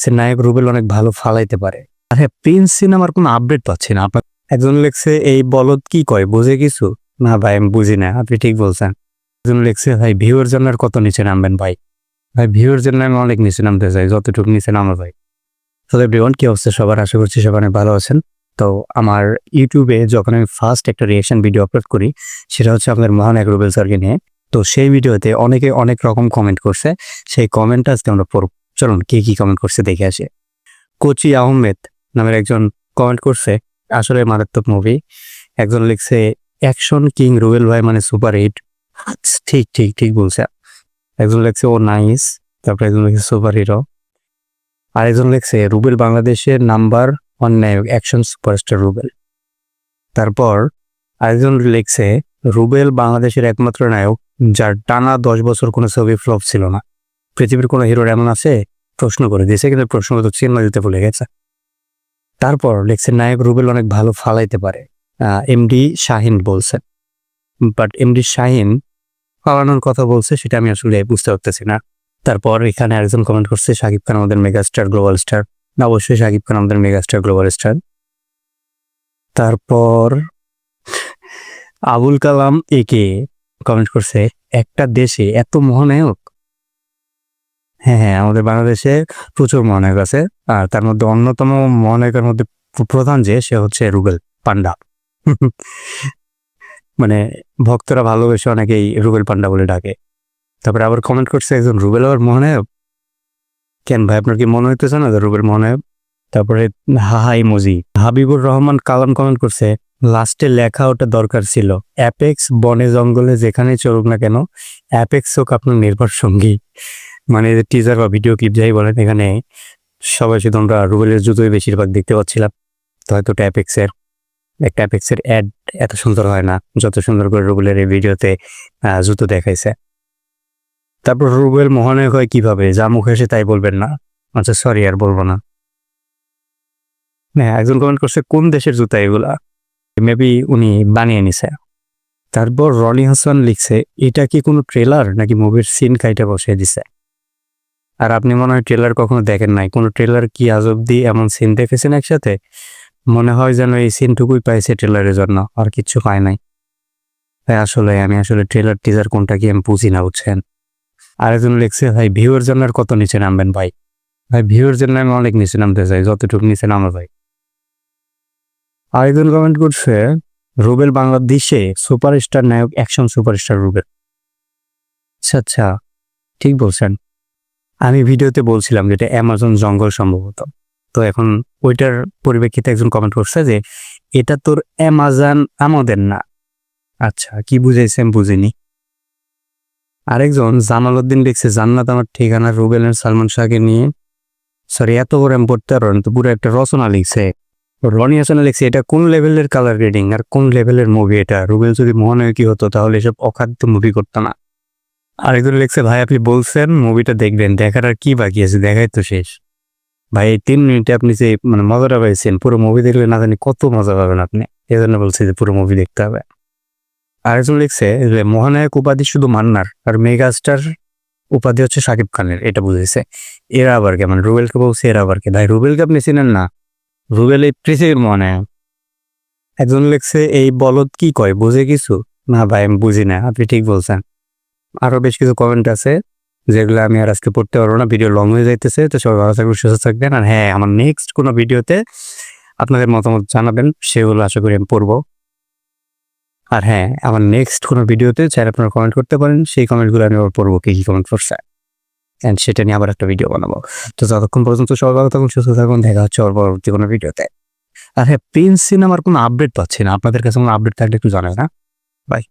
সে নায়ক রুবেল অনেক ভালো ফালাইতে পারে। আর হ্যাঁ প্রিন্স সিনেমার কোনো আপডেট পাচ্ছি না। আপনার একজন লেখছে, এই বলদ কি কয়? বোঝে কিছু? না ভাই, আমি বুঝি না। আপনি ঠিক বলছেন। একজন লেখছে, ভাই ভিউর জন্য কত নিচে নামবেন ভাই? ভাই ভিউর জন্য আমি অনেক নিচে নামতে চাই, যতটুকু নিচে নামা ভাই তো এভরিওয়ান কি অবস্থা সবার? আশা করছি সবাই ভালো আছেন। তো আমার ইউটিউবে যখন আমি ফার্স্ট একটা রিয়েকশন ভিডিও আপলোড করি, সেটা হচ্ছে আপনাদের মহান এক রুবেল স্যারকে নিয়ে। তো সেই ভিডিওতে অনেকে অনেক রকম কমেন্ট করছে। সেই কমেন্টটা আজকে আমরা পড়ব। চলুন কে কি কমেন্ট করছে দেখে আসি। কোচি আহমেদ নামের একজন কমেন্ট করছে, আসলে মারাত্মক মুভি একজন লিখছে অ্যাকশন কিং রুবেল ভাই মানে সুপার হিট ঠিক ঠিক ঠিক বলছে। একজন লিখছে ও নাইস তারপরে একজন লিখছে সুপার হিরো আরেকজন লিখছে, রুবেল বাংলাদেশের নাম্বার ওয়ান নায়ক অ্যাকশন সুপারস্টার রুবেল। তারপর আরেকজন লিখছে, রুবেল বাংলাদেশের একমাত্র নায়ক, যার টানা দশ বছর কোনো ছবি ফ্লপ ছিল না। পৃথিবীর কোনো হিরোর এমন আছে? প্রশ্ন করে দিয়েছে, কিন্তু প্রশ্ন তো চিহ্ন দিতে ভুলে গেছে। তারপর লেখছে নায়ক রুবেল অনেক ভালো ফালাইতে পারে। এমডি শাহিন বলছেন। বাট এমডি শাহিন ফালানোর কথা বলছে, সেটা আমি আসলে বুঝতে পারতেছি না। তারপর এখানে আরেকজন কমেন্ট করছে, শাকিব খান আমাদের মেগাস্টার, গ্লোবাল স্টার। না, অবশ্যই শাকিব খান আমাদের মেগাস্টার, গ্লোবাল স্টার। তারপর আবুল কালাম একে কমেন্ট করছে, একটা দেশে এত মহানায়ক হ্যাঁ হ্যাঁ আমাদের বাংলাদেশে প্রচুর মহানায়ক আছে। আর তার মধ্যে অন্যতম মহানায়কের মধ্যে প্রধান যে, সে হচ্ছে রুবেল পান্ডা। মানে ভক্তরা ভালোবেসে অনেকেই রুবেল পান্ডা বলে ডাকে। তারপরে আবার কমেন্ট করছে একজন রুবেল আবার মহানায়ক। কেন ভাই, আপনার কি মনে হইতেছে না রুবেল মহানায়ক? তারপরে হাহাই মজি হাবিবুর রহমান কালাম কমেন্ট করছে লাস্টে লেখা ওটা দরকার ছিল। অ্যাপেক্স বনে জঙ্গলে যেখানে চলুক না কেন অ্যাপেক্স হোক আপনার নির্ভর সঙ্গী। মানে টিজার বা ভিডিও ক্লিপ যাই বলেন, এখানে সবাই শুধু আমরা রুবেলের জুতোই বেশিরভাগ দেখতে পাচ্ছিলাম। তো হয়তো ট্যাপেক্সের একটা অ্যাপেক্সের অ্যাড এত সুন্দর হয় না, যত সুন্দর করে রুবেলের এই ভিডিওতে জুতো দেখাইছে। তারপর রুবেল মহানায়ক হয় কীভাবে? যা মুখে এসে তাই বলবেন না? আচ্ছা সরি আর বলব না। হ্যাঁ একজন কমেন্ট করছে, কোন দেশের জুতা এগুলা? মেবি উনি বানিয়ে নিছে। তারপর রনি হাসান লিখছে, এটা কি কোনো ট্রেলার নাকি মুভির সিন খাইটা বসিয়ে দিছে? আর আপনি মনে হয় ট্রেলার কখনো দেখেন নাই। কোনো ট্রেলার কি আজ অব্দি এমন সিন দেখেছেন একসাথে? মনে হয় যেন এই সিনটুকুই পাইছে ট্রেলারের জন্য, আর কিচ্ছু পায় নাই। তাই আসলে আমি আসলে ট্রেলার টিজার কোনটা কি আমি বুঝি না, বুঝছেন? আরেকজন লিখছে, ভাই ভিউর জন্য আর কত নিচে নামবেন ভাই? ভাই ভিউর জন্য আমি অনেক নিচে নামতে চাই, যতটুকু নিচে নামা ভাই আরেকজন কমেন্ট করছে, রুবেল বাংলাদেশে সুপারস্টার নায়ক অ্যাকশন সুপারস্টার রুবেল। আচ্ছা আচ্ছা ঠিক বলছেন। আমি ভিডিওতে বলছিলাম যেটা অ্যামাজন জঙ্গল সম্ভবত। তো এখন ওইটার পরিপ্রেক্ষিতে একজন কমেন্ট করছে যে, এটা তোর অ্যামাজন আমাদের না। আচ্ছা কি বুঝাইছে আমি বুঝিনি। আরেকজন জামাল উদ্দিন লিখছে, জান্নাত আমার ঠিকানা রুবেল সালমান শাহকে নিয়ে। সরি এত বড় আমি পড়তে পারব তো পুরো একটা রচনা লিখছে। রনি হাসান লিখছে, এটা কোন লেভেলের কালার গ্রেডিং আর কোন লেভেলের মুভি এটা? রুবেল যদি মহানায়কই হতো, তাহলে এসব অখাদ্য মুভি করতো না। আরেকজন লিখছে, ভাই, আপনি বলছেন মুভিটা দেখবেন, দেখার আর কি বাকি আছে? দেখাই তো শেষ। ভাই তিন মিনিটে আপনি যে মানে মজাটা পাইছেন, পুরো মুভি দেখলে না জানি কত মজা পাবেন আপনি। এই জন্য বলছি যে পুরো মুভি দেখতে হবে। আরেকজন লিখছে যে, মহানায়ক উপাধি শুধু মান্নার আর মেগাস্টার উপাধি হচ্ছে সাকিব খানের। এটা বুঝেছে। এরা আবার কে? মানে রুবেলকে বলছে, এরা আবার কে? ভাই, রুবেলকে আপনি চিনেন না? রুবেল এই পৃথিবীর মহানায়ক। একজন লিখছে, এই বলদ কি কয়? বুঝে কিছু? না ভাই, আমি বুঝি না, আপনি ঠিক বলছেন। আরও বেশ কিছু কমেন্ট আছে, যেগুলো আমি আর আজকে পড়তে পারব না ভিডিও লং হয়ে যাইতেছে, তো সবাই ভালো থাকবেন, সুস্থ থাকবেন, আর হ্যাঁ আমার নেক্সট কোনো ভিডিওতে আপনাদের মতামত জানাবেন, সেগুলো আশা করি আমি পড়ব। আর হ্যাঁ আমার নেক্সট কোনো ভিডিওতে চাইলে আপনারা কমেন্ট করতে পারেন, সেই কমেন্টগুলো আমি আবার পড়ব, কে কি কমেন্ট করছে। অ্যান্ড সেটা নিয়ে আবার একটা ভিডিও বানাবো। তো যতক্ষণ পর্যন্ত সবাই ভালো থাকুন, সুস্থ থাকুন, দেখা হচ্ছে ওর পরবর্তী কোনো ভিডিওতে আর হ্যাঁ প্রিন্স সিনেমার কোনো আপডেট পাচ্ছি না, আপনাদের কাছে কোনো আপডেট থাকলে একটু জানাবেন না বাই